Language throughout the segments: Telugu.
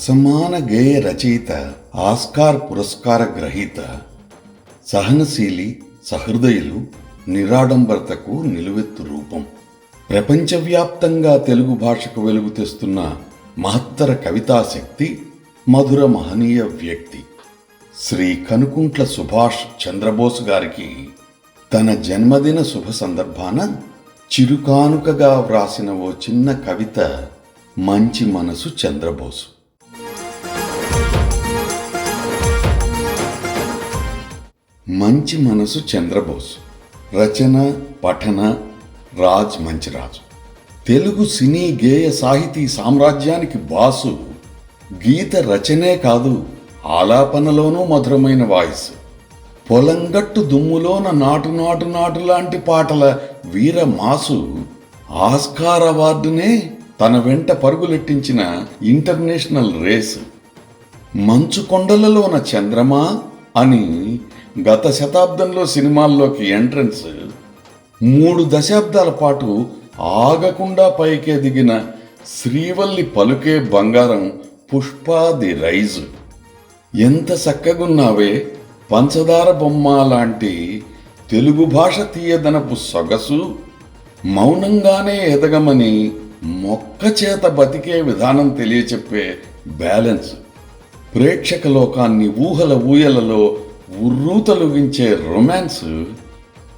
అసమాన గేయ రచయిత ఆస్కార్ పురస్కార గ్రహీత సహనశీలి సహృదయులు నిరాడంబరతకు నిలువెత్తు రూపం. ప్రపంచవ్యాప్తంగా తెలుగు భాషకు వెలుగు తెస్తున్న మహత్తర కవితాశక్తి మధుర మహనీయ వ్యక్తి. శ్రీ కనుకుంట్ల సుభాష్ చంద్రబోస్ గారికి తన జన్మదిన శుభ సందర్భాన చిరుకానుకగా వ్రాసిన ఓ చిన్న కవిత మంచి మనసు చంద్రబోసు. మంచి మనసు చంద్రబోసు. రచన పఠన రాజ్ మంచిరాజు. తెలుగు సినీ గేయ సాహితీ సామ్రాజ్యానికి బాసు గీత రచనే కాదు ఆలాపనలోనూ మధురమైన వాయిస్. పొలంగట్టు దుమ్ములోన నాటు నాటు నాటు లాంటి పాటల వీర మాసు ఆస్కార్ అవార్డునే తన వెంట పరుగులెట్టించిన ఇంటర్నేషనల్ రేసు. మంచు కొండలలోన చంద్రమా అని గత శతాబ్దంలో సినిమాల్లోకి ఎంట్రన్స్ మూడు దశాబ్దాల పాటు ఆగకుండా పైకే దిగిన శ్రీవల్లి పలుకే బంగారం పుష్పాది రైజ్. ఎంత చక్కగున్నావే పంచదార బొమ్మ లాంటి తెలుగు భాష తీయదనపు సొగసు మౌనంగానే ఎదగమని మొక్క చేత బతికే విధానం తెలియచెప్పే బ్యాలెన్స్. ప్రేక్షక లోకాన్ని ఊహల ఊయలలో ఉర్రూతలుగించే రొమాన్స్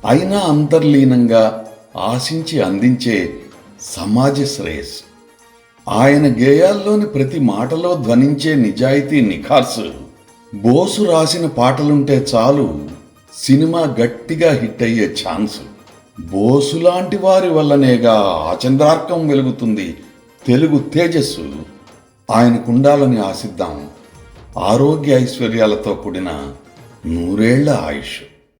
అయినా అంతర్లీనంగా ఆశించి అందించే సమాజ శ్రేయస్ ఆయన గేయాల్లోని ప్రతి మాటలో ధ్వనించే నిజాయితీ నిఖార్సు. బోసు రాసిన పాటలుంటే చాలు సినిమా గట్టిగా హిట్ అయ్యే ఛాన్స్. బోసు లాంటి వారి వల్లనేగా ఆచంద్రార్కం వెలుగుతుంది తెలుగు తేజస్సు. ఆయనకుండాలని ఆశిద్దాం. ఆరోగ్య ఐశ్వర్యాలతో కూడిన നൂറേള ആയുഷ്.